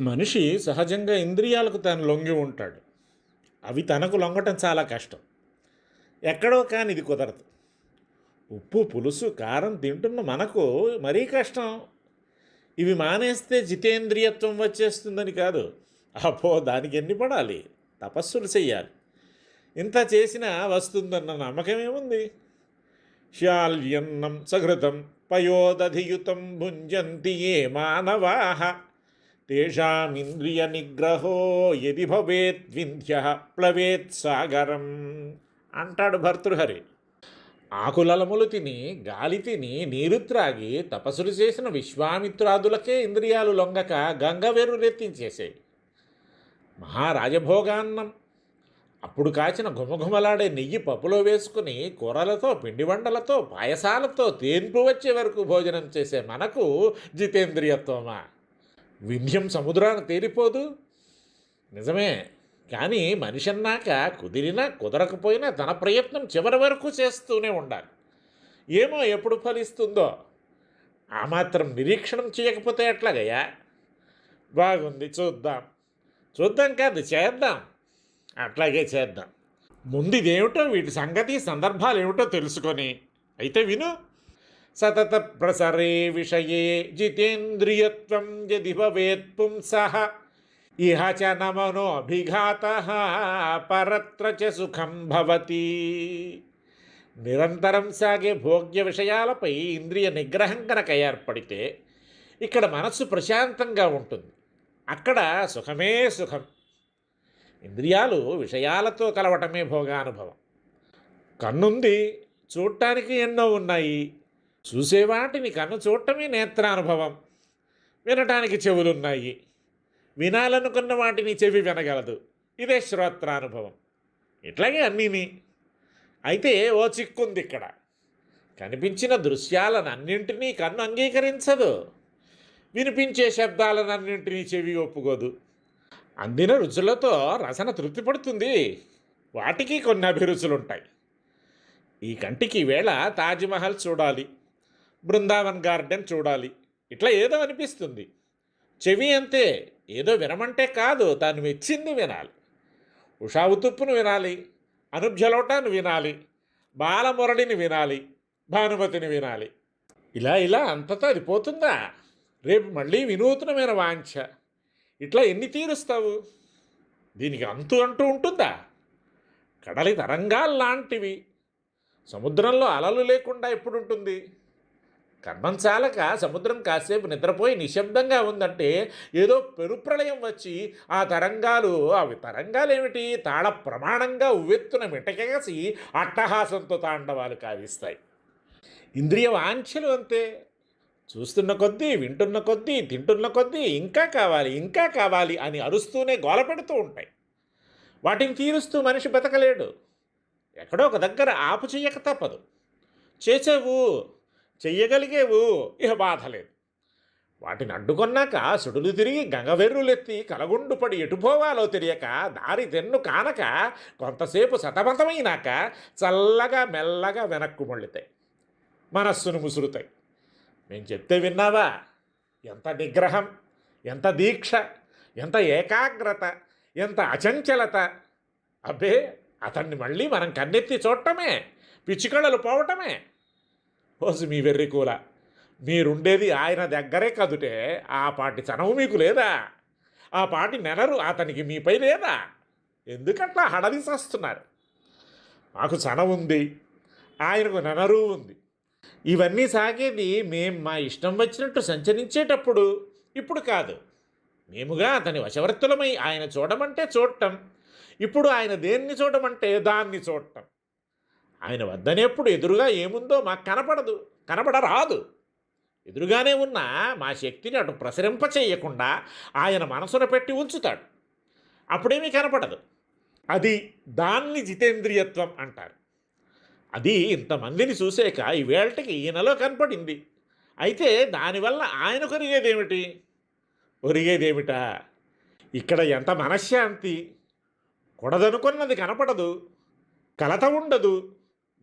మనిషి సహజంగా ఇంద్రియాలకు తాను లొంగి ఉంటాడు. అవి తనకు లొంగటం చాలా కష్టం. ఎక్కడో కానీ ఇది కుదరదు. ఉప్పు పులుసు కారం తింటున్న మనకు మరీ కష్టం. ఇవి మానేస్తే జితేంద్రియత్వం వచ్చేస్తుందని కాదు. అపో దానికి ఎన్ని పడాలి? తపస్సులు చెయ్యాలి. ఇంత చేసినా వస్తుందన్న నమ్మకం ఏముంది శాల్యన్నం సహృతం పయోదధియుతం భుంజంతి ఏ మానవాహ తేషామింద్రియ నిగ్రహో యది భవేత్ వింధ్య ప్లవేత్ సాగరం అంటాడు భర్తృహరి. ఆకులలములు తిని గాలి తిని నీరు త్రాగి తపస్సులు చేసిన విశ్వామిత్రాదులకే ఇంద్రియాలు లొంగక గంగవేరు రెత్తించేశాయి మహారాజభోగాన్నం. అప్పుడు కాచిన ఘుమఘుమలాడే నెయ్యి పప్పులో వేసుకుని కూరలతో పిండి వంటలతో పాయసాలతో తేన్పు వచ్చే వరకు భోజనం చేసే మనకు జితేంద్రియత్వమా? వింధ్యం సముద్రాన్ని తేలిపోదు. నిజమే. కానీ మనిషి అన్నాక కుదిరినా కుదరకపోయినా తన ప్రయత్నం చివరి వరకు చేస్తూనే ఉండాలి. ఏమో ఎప్పుడు ఫలిస్తుందో. ఆ మాత్రం నిరీక్షణం చేయకపోతే ఎట్లాగయ్యా? బాగుంది చూద్దాం. చూద్దాం కాదు చేద్దాం. అట్లాగే చేద్దాం. ముందు ఇదేమిటో వీటి సంగతి సందర్భాలు ఏమిటో తెలుసుకొని. అయితే విను. సతత ప్రసరే విషయే జితేంద్రియత్వం యది భవేత్ పుంసః ఇహ చ నమనో పరత్ర చ సుఖం భవతి. నిరంతరం సాగే భోగ్య విషయాలపై ఇంద్రియ నిగ్రహం కనుక ఏర్పడితే ఇక్కడ మనస్సు ప్రశాంతంగా ఉంటుంది. అక్కడ సుఖమే సుఖం. ఇంద్రియాలు విషయాలతో కలవటమే భోగానుభవం. కన్నుంది చూడటానికి ఎన్నో ఉన్నాయి. చూసేవాటిని కన్ను చూడటమే నేత్రానుభవం. వినటానికి చెవులున్నాయి. వినాలనుకున్న వాటిని చెవి వినగలదు. ఇదే శ్రోత్రానుభవం. ఇట్లాగే అన్నీని. అయితే ఓ చిక్కుంది ఇక్కడ. కనిపించిన దృశ్యాలను అన్నింటినీ కన్ను అంగీకరించదు. వినిపించే శబ్దాలనన్నింటినీ చెవి ఒప్పుకోదు. అందిన రుచులతో రసన తృప్తి పడుతుంది. వాటికి కొన్ని అభిరుచులుంటాయి. ఈ కంటికి వేళ తాజ్మహల్ చూడాలి. బృందావన్ గార్డెన్ చూడాలి. ఇట్లా ఏదో అనిపిస్తుంది. చెవి అంతే. ఏదో వినమంటే కాదు. తాను మెచ్చింది వినాలి. ఉషా ఉతుప్పును వినాలి. అనుభ్యలోటాన్ని వినాలి. బాలమురళిని వినాలి. భానుమతిని వినాలి. ఇలా ఇలా అంతతో అది పోతుందా? రేపు మళ్ళీ వినూత్నమైన వాంఛ. ఇట్లా ఎన్ని తీరుస్తావు? దీనికి అంతు అంటూ ఉంటుందా? కడలి తరంగాల్లాంటివి సముద్రంలో అలలు లేకుండా ఎప్పుడు ఉంటుంది కర్మం చాలక సముద్రం కాసేపు నిద్రపోయి నిశ్శబ్దంగా ఉందంటే ఏదో పెరుప్రళయం వచ్చి ఆ తరంగాలు అవి తరంగాలు ఏమిటి తాళ ప్రమాణంగా ఉవ్వెత్తున మిటకేసి అట్టహాసంతో తాండవాలు కావిస్తాయి. ఇంద్రియ వాంఛలు అంతే. చూస్తున్న కొద్దీ వింటున్న కొద్దీ తింటున్న కొద్దీ ఇంకా కావాలి ఇంకా కావాలి అని అరుస్తూనే గోల పెడుతూ ఉంటాయి. వాటిని తీరుస్తూ మనిషి బతకలేడు. ఎక్కడో ఒక దగ్గర ఆపు చెయ్యక తప్పదు. చేసేవు చెయ్యగలిగేవు. ఇహ బాధ లేదు. వాటిని అడ్డుకొన్నాక సుడులు తిరిగి గంగవెర్రులెత్తి కలగుండు పడి ఎటుపోవాలో తెలియక దారి తెన్ను కానక కొంతసేపు సతమతమైనాక చల్లగా మెల్లగా వెనక్కు మళ్ళుతాయి. మనస్సును ముసురుతాయి. నేను చెప్తే విన్నావా? ఎంత నిగ్రహం ఎంత దీక్ష ఎంత ఏకాగ్రత ఎంత అచంచలత. అబ్బే అతన్ని మళ్ళీ మనం కన్నెత్తి చూడటమే పిచ్చికళ్ళలు పోవటమే. ఓసి మీ వెర్రి కూల మీరుండేది ఆయన దగ్గరే కదుటే ఆ పాటి చనవు మీకు లేదా? ఆ పాటి నెలరు అతనికి మీపై లేదా? ఎందుకట్లా హడదీసేస్తున్నారు? మాకు చనవు ఉంది ఆయనకు నెనరు ఉంది. ఇవన్నీ సాగేది మేం మా ఇష్టం వచ్చినట్టు సంచరించేటప్పుడు. ఇప్పుడు కాదు. మేముగా అతని వశవర్తులమై ఆయన చూడమంటే చూడటం. ఇప్పుడు ఆయన దేన్ని చూడమంటే దాన్ని చూడటం. ఆయన వద్దనేప్పుడు ఎదురుగా ఏముందో మాకు కనపడదు కనపడరాదు ఎదురుగానే ఉన్న మా శక్తిని అటు ప్రసరింప చేయకుండా ఆయన మనసున పెట్టి ఉంచుతాడు. అప్పుడేమీ కనపడదు. అది దాన్ని జితేంద్రియత్వం అంటారు. అది ఇంతమందిని చూసాక ఈ వేళటికి ఈయనలో కనపడింది. అయితే దానివల్ల ఆయన కొరిగేదేమిటి ఒరిగేదేమిటా? ఇక్కడ ఎంత మనశ్శాంతి? కొడదనుకున్నది కనపడదు కలత ఉండదు.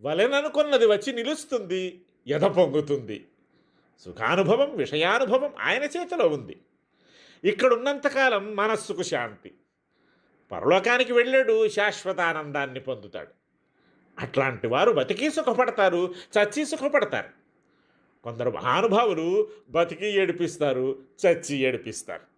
వలెననుకున్నది వచ్చి నిలుస్తుంది ఎద పొంగుతుంది. సుఖానుభవం విషయానుభవం ఆయన చేతిలో ఉంది. ఇక్కడున్నంతకాలం మనస్సుకు శాంతి. పరలోకానికి వెళ్ళాడు శాశ్వత ఆనందాన్ని పొందుతాడు. అట్లాంటి వారు బతికి సుఖపడతారు చచ్చి సుఖపడతారు. కొందరు మహానుభావులు బతికి ఏడిపిస్తారు చచ్చి ఏడిపిస్తారు.